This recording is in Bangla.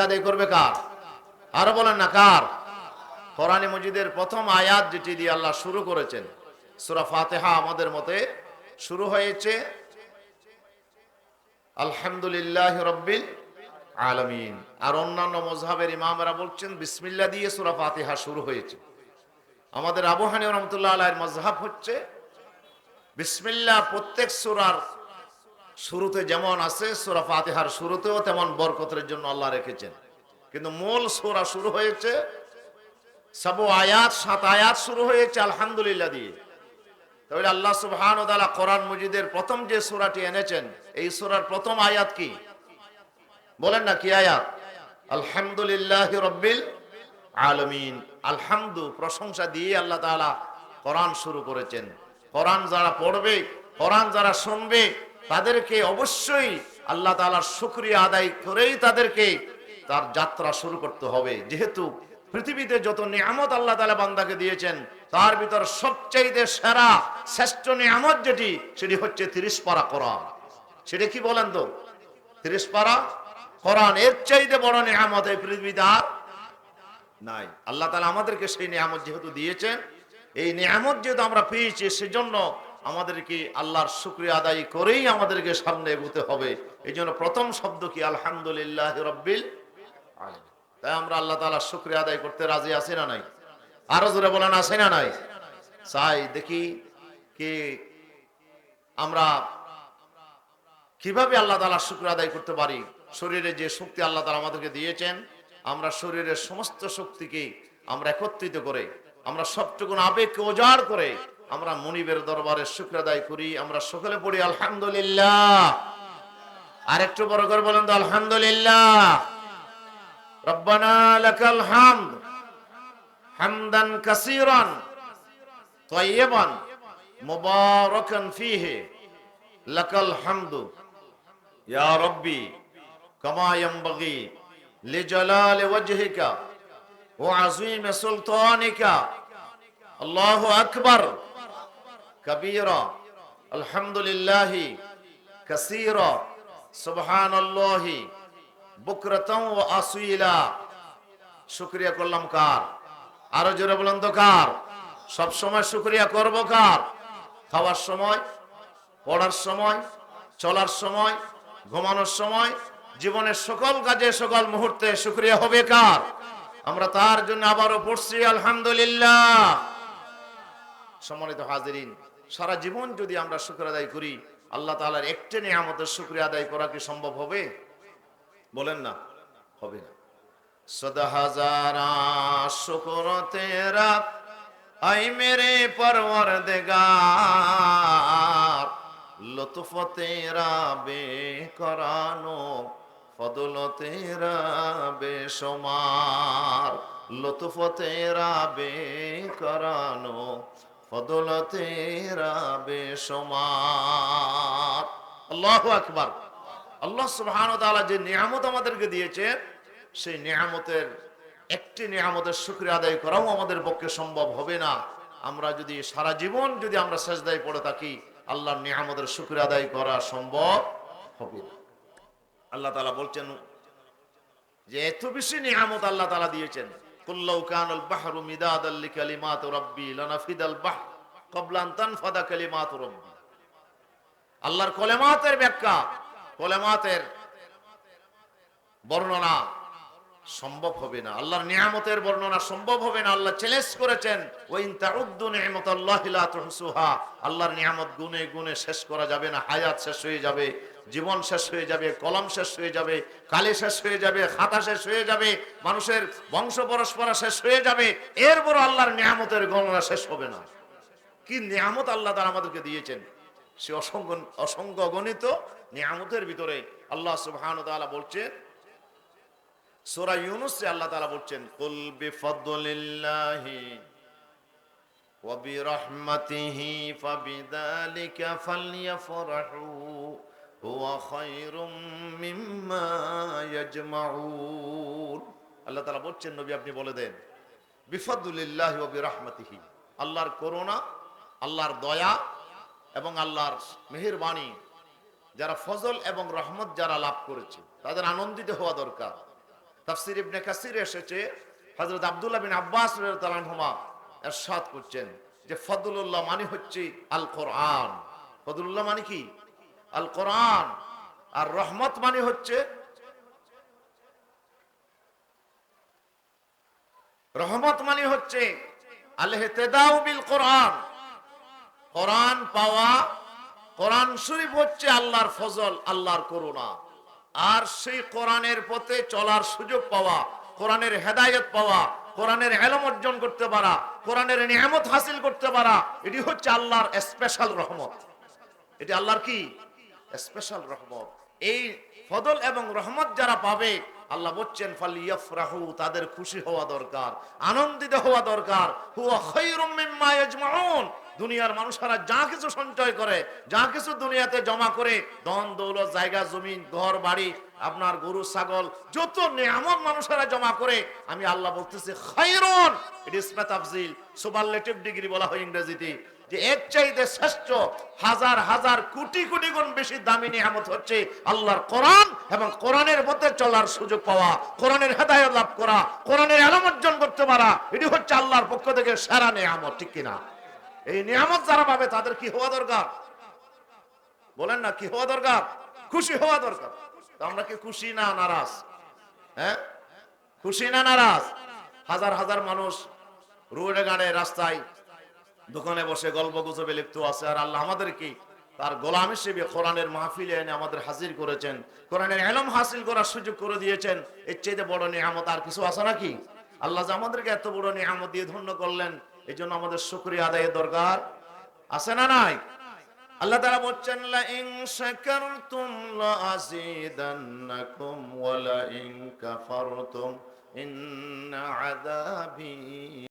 শুক্রিয়া আদায় করবে কার? আরও বলেন না, কার? কোরআনে মজিদের প্রথম আয়াত যেটি দিয়ে আল্লাহ শুরু করেছেন, সূরা ফাতিহা আমাদের মতে শুরু হয়েছে, আলহামদুলিল্লাহ রব্বিল আলামিন। আর অন্যান্য মজহাবের ইমামরা বলছেন, বিসমিল্লাহ দিয়ে সূরা ফাতিহা শুরু হয়েছে। আমাদের আবু হানি রহমতুল্লাহ আলাইয়ের মজহাব হচ্ছে, বিসমিল্লাহ প্রত্যেক সূরার শুরুতে যেমন আছে, সোরা ফাতেহার শুরুতেও তেমন বরকতের জন্য আল্লাহ রেখেছেন। কিন্তু মূল সোরা শুরু হয়েছে, সব আয়াত, সাত আয়াত শুরু হয়েছে, আলহামদুলিল্লাহ দিয়ে। তাহলে আল্লাহ সুবহান ও তাআলা কোরআন মজিদের প্রথম যে সোরাটি এনেছেন, এই সোরার প্রথম আয়াত কি? বলেন না, কি আয়াত? আলহামদুলিল্লাহ রব্বিল আলমিন। আলহামদু, প্রশংসা দিয়ে আল্লাহ তাআলা কোরআন শুরু করেছেন। কোরআন যারা পড়বে, কোরআন যারা শুনবে তাদেরকে অবশ্যই আল্লাহ তাআলার শুকরিয়া আদায় করেই তাদেরকে তার যাত্রা শুরু করতে হবে। যেহেতু পৃথিবীতে যত নিয়ামত আল্লাহ তাআলা বান্দাকে দিয়েছেন, তার ভিতর সবচাইতে সেরা, শ্রেষ্ঠ নিয়ামত যেটি, সেটি হচ্ছে তিরিশ পারা কোরআন। সেটা কি বলেন তো? তিরিশ পারা? কোরআন এর চাইতে বড় নিয়ামত এই পৃথিবীতে আর নাই। আল্লাহ তালা আমাদেরকে সেই নিয়ামত যেহেতু দিয়েছেন, এই নিয়ামত যেহেতু আমরা পেয়েছি, সেজন্য আমাদেরকে আল্লাহর শুক্রিয়া আদায় করেই আমাদেরকে সামনে এগোতে হবে। এই জন্য প্রথম শব্দ কি? আলহামদুলিল্লাহ রব্বিল তাই আমরা আল্লাহ তাআলার শুক্রিয়া আদায় করতে রাজি আছি না নাই? আরও জোরে বলেন, আছে না নাই? চাই, দেখি কি আমরা কীভাবে আল্লাহ তাআলার শুক্র আদায় করতে পারি? শরীরে যে শক্তি আল্লাহ তালা আমাদেরকে দিয়েছেন, আমরা শরীরের সমস্ত শক্তিকে আমরা একত্রিত করে, আমরা সবটুকুন আবেগকে ওজাড় করে আমরা মনিবের দরবারে শুক্র আদায় করি, আমরা সকলে পড়ি, আলহামদুলিল্লাহ। আর একটু বড় করে বলেন তো, আলহামদুলিল্লাহ। রব্বানা লাকাল হামদ হামদান কাসীরান তাইয়িবান মুবারাকান ফীহি লাকাল হামদু। ইয়া রব্বি, কামা ইয়ানবাগি লিজালাল ওয়াজহিকা ওয়া আযীম সুলতানিকা। আল্লাহু আকবার। কবিরা, আলহামদুলিল্লাহ কাসীরা, সুবহানাল্লাহ বুকরাতাও ওয়া আসিলা। শুকরিয়া করলাম কার? আরও জোরে বলেন তো কার? সব সময় শুকরিয়া করব কার? খাওয়ার সময়, পড়ার সময়, চলার সময়, ঘুমানোর সময়, জীবনের সকল কাজে সকল মুহূর্তে শুক্রিয়া হবে কার? আমরা তার জন্য আবারও পড়ছি, আলহামদুলিল্লাহ। সম্মানিত হাজিরিন, সারা জীবন যদি আমরা শুক্র আদায় করি, আল্লাহ তাআলার একটি নিয়ামতের শুক্রিয়া আদায় করা কি সম্ভব হবে? বলেন না, হবে না। সদা হাজারা শুকর করানো বে করানো ফদল তেরা বে সমার আল্লাহু আকবার। আল্লাহ সুবহানাহু ওয়া তাআলা যে নিয়ামত আমাদেরকে দিয়েছে সেই নিয়ামতের একটি নিয়ামতের শুক্রিয়া আদায় করাও আমাদের পক্ষে সম্ভব হবে না। আমরা যদি সারা জীবন যদি আমরা সেজদায় পড়ে থাকি, আল্লাহর নিয়ামতের শুক্রিয়া আদায় করা সম্ভব হবে না। আল্লাহ তাআলা বলছেন, যে এত বেশি নিয়ামত আল্লাহ তাআলা দিয়েছেন আল্লাহর কলেমাতের ব্যাখ্যা, কলেমাতের বর্ণনা সম্ভব হবে না। আল্লাহর নিয়ামতের বর্ণনা সম্ভব হবে না। আল্লাহ চ্যালেঞ্জ করেছেন আল্লাহর নিয়ামত গুনে গুনে শেষ করা যাবে না, হায়াত শেষ হয়ে যাবে। জীবন শেষ হয়ে যাবে, কলম শেষ হয়ে যাবে, কালি শেষ হয়ে যাবে, খাতা শেষ হয়ে যাবে, মানুষের বংশ পরস্পরা শেষ হয়ে যাবে এর বড় আল্লাহর নিয়ামতের গণনা শেষ হবে না। কি নিয়ামত আল্লাহ তাআলা আমাদেরকে দিয়েছেন? সে অসংখ্য অসংখ্য গণিত নিয়ামতের ভিতরে আল্লাহ সুবহানাহু তাআলা বলছেন, সূরা ইউনুসে আল্লাহ তাআলা বলছেন, কুল বিফদলিল্লাহি ওয়া বিরহমাতিহি ফাবিযালিকা ফালইফরাহু হুয়া খায়রুম মিম্মা ইয়াজমাউন। আল্লাহ তাআলা বলছেন, নবী আপনি বলে দেন, বিফদলিল্লাহি ওয়া বিরহমাতিহি। আল্লাহর করুণা, আল্লাহর দয়া এবং আল্লাহর মেহেরবানি, যারা ফজল এবং রহমত যারা লাভ করেছে, তাদের আনন্দিত হওয়া দরকার। তাফসির ইবনে কাসির এসেছে, হযরত আব্দুল্লাহ বিন আব্বাস রাদিয়াল্লাহু আনহুমা ইরশাদ করছেন যে, ফদলুল্লাহ মানে হচ্ছে আল কোরআন ফদলুল্লাহ মানে কি? আল কোরআন। আর রহমত মানে হচ্ছে রহমত মানে হচ্ছে কোরআন। কোরআন পাওয়া, কোরআন শরীফ হচ্ছে আল্লাহর ফজল, আল্লাহর করুণা। আর সেই কোরআনের পথে চলার সুযোগ পাওয়া, কোরআনের হেদায়েত পাওয়া, কোরআনের এলম অর্জন করতে পারা, কোরআনের নিয়ামত হাসিল করতে পারা, এটি হচ্ছে আল্লাহর স্পেশাল রহমত। এটি আল্লাহর কি? স্পেশাল রহমত এই ফদল এবং রহমত যারা পাবে, আল্লাহ বলছেন, ফালিয়াফরাহু তাদের খুশি হওয়া দরকার, আনন্দিত হওয়া দরকার। হুয়া খায়রুম মিম্মা ইয়াজমাউন। দুনিয়ার মানুষেরা যা কিছু সঞ্চয় করে, যা কিছু দুনিয়াতে জমা করে, ধন, দৌলত, জায়গা, জমিন, ঘর, বাড়ি, আপনার গরু, ছাগল, যত নিয়ামত মানুষেরা জমা করে, আমি আল্লাহ বলতেছি, খায়রুন ইট ইজ তাফজিল সুপারলেটিভ ডিগ্রি বলা হয় ইংরেজিতে। যে এর চাইতে শ্রেষ্ঠ হাজার হাজার কোটি কোটি গুণ বেশি দামি নিয়ামত হচ্ছে আল্লাহর কোরআন এবং কোরআনের মধ্যে চলার সুযোগ পাওয়া, কোরআনের হেদায়ত লাভ করা, কোরআনের আলম অর্জন করতে পারা, এটি হচ্ছে আল্লাহর পক্ষ থেকে সেরা নিয়ামত, ঠিক কিনা? এই নিয়ামত যারা পাবে তাদের কি হওয়া দরকার? বলেন না, কি হওয়া দরকার? খুশি হওয়া দরকার। আমরা কি খুশি না নারাজ? হ্যাঁ? খুশি না নারাজ? হাজার হাজার মানুষ রোডে গাড়ে রাস্তায় দোকানে বসে গল্প গুজবে লিপ্ত আছে, আর আল্লাহ আমাদেরকে তার গোলাম হিসেবে কোরআনের মাহফিলে এনে আমাদের হাজির করেছেন। কোরআনের এলম হাসিল করার সুযোগ করে দিয়েছেন। এর চাইতে বড় নিয়ামত আর কিছু আছে নাকি? আল্লাহ যে আমাদেরকে এত বড় নিয়ামত দিয়ে ধন্য করলেন এই জন্য আমাদের শুক্রিয়া আদায়ের দরকার। আছে না নাই? আল্লাহ তারা বলছেন লা ইন শাকারতুম লা আযীদান্নাকুম ওয়া লা ইন কাফারতুম ইন্না আযাবি